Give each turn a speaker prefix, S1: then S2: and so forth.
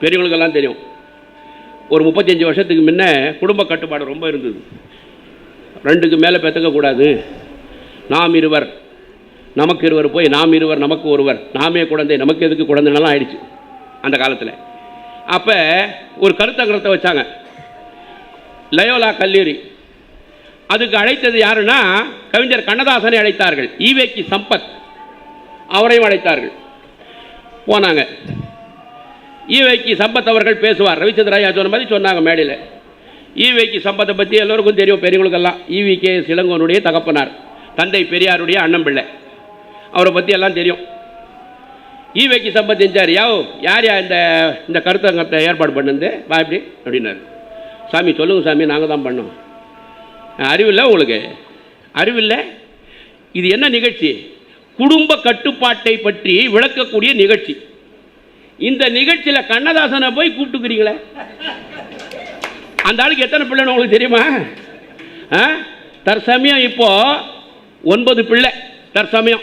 S1: பெரியவங்களுக்கெல்லாம் தெரியும். ஒரு முப்பத்தஞ்சு வருஷத்துக்கு முன்னே குடும்ப கட்டுப்பாடு ரொம்ப இருந்தது. ரெண்டுக்கு மேலே பெற்றுக்கக்கூடாது நாம் இருவர். நமக்கு இருவர் போய் நாம் இருவர் நமக்கு ஒருவர். நாமே குழந்தை நமக்கு எதுக்கு குழந்தைனாலும் ஆயிடுச்சு அந்த காலத்தில். அப்போ ஒரு கருத்தங்கரத்தை வச்சாங்க. லயோலா கல்லூரி. அதுக்கு அழைத்தது யாருன்னா கவிஞர் கண்ணதாசனை அழைத்தார்கள். ஈவேக்கி சம்பத். அவரையும் அழைத்தார்கள். போனாங்க. ஈவைக்கு சம்பத் அவர்கள் பேசுவார். ரவிச்சந்திராயா சொன்ன மாதிரி சொன்னாங்க மேடையில். ஈவைக்கு சம்பத்தை பற்றி எல்லோருக்கும் தெரியும் பெரியவங்களுக்கெல்லாம். ஈவி கே சிலங்கோனுடைய தகப்பனார். தந்தை பெரியாருடைய அண்ணன் பிள்ளை அவரை பற்றி எல்லாம் தெரியும். ஈவைக்கு சம்பத் செஞ்சார் யாவோ யார் யா இந்த இந்த கருத்தங்கத்தை ஏற்பாடு பண்ணுது? வா எப்படி அப்படின்னாரு. சாமி சொல்லுங்கள் சாமி நாங்கள் தான் பண்ணோம். அறிவில்லை உங்களுக்கு. அறிவில்லை. இது என்ன நிகழ்ச்சி? குடும்ப கட்டுப்பாட்டை பற்றி விளக்கக்கூடிய நிகழ்ச்சி. இந்த நிகழ்ச்சியில் கண்ணதாசனை போய் கூப்பிட்டுக்கிறீங்களே? அந்த ஆளுக்கு எத்தனை பிள்ளைன்னு உங்களுக்கு தெரியுமா? ஆ? தற்சமயம் இப்போ ஒன்பது பிள்ளை தற்சமயம்.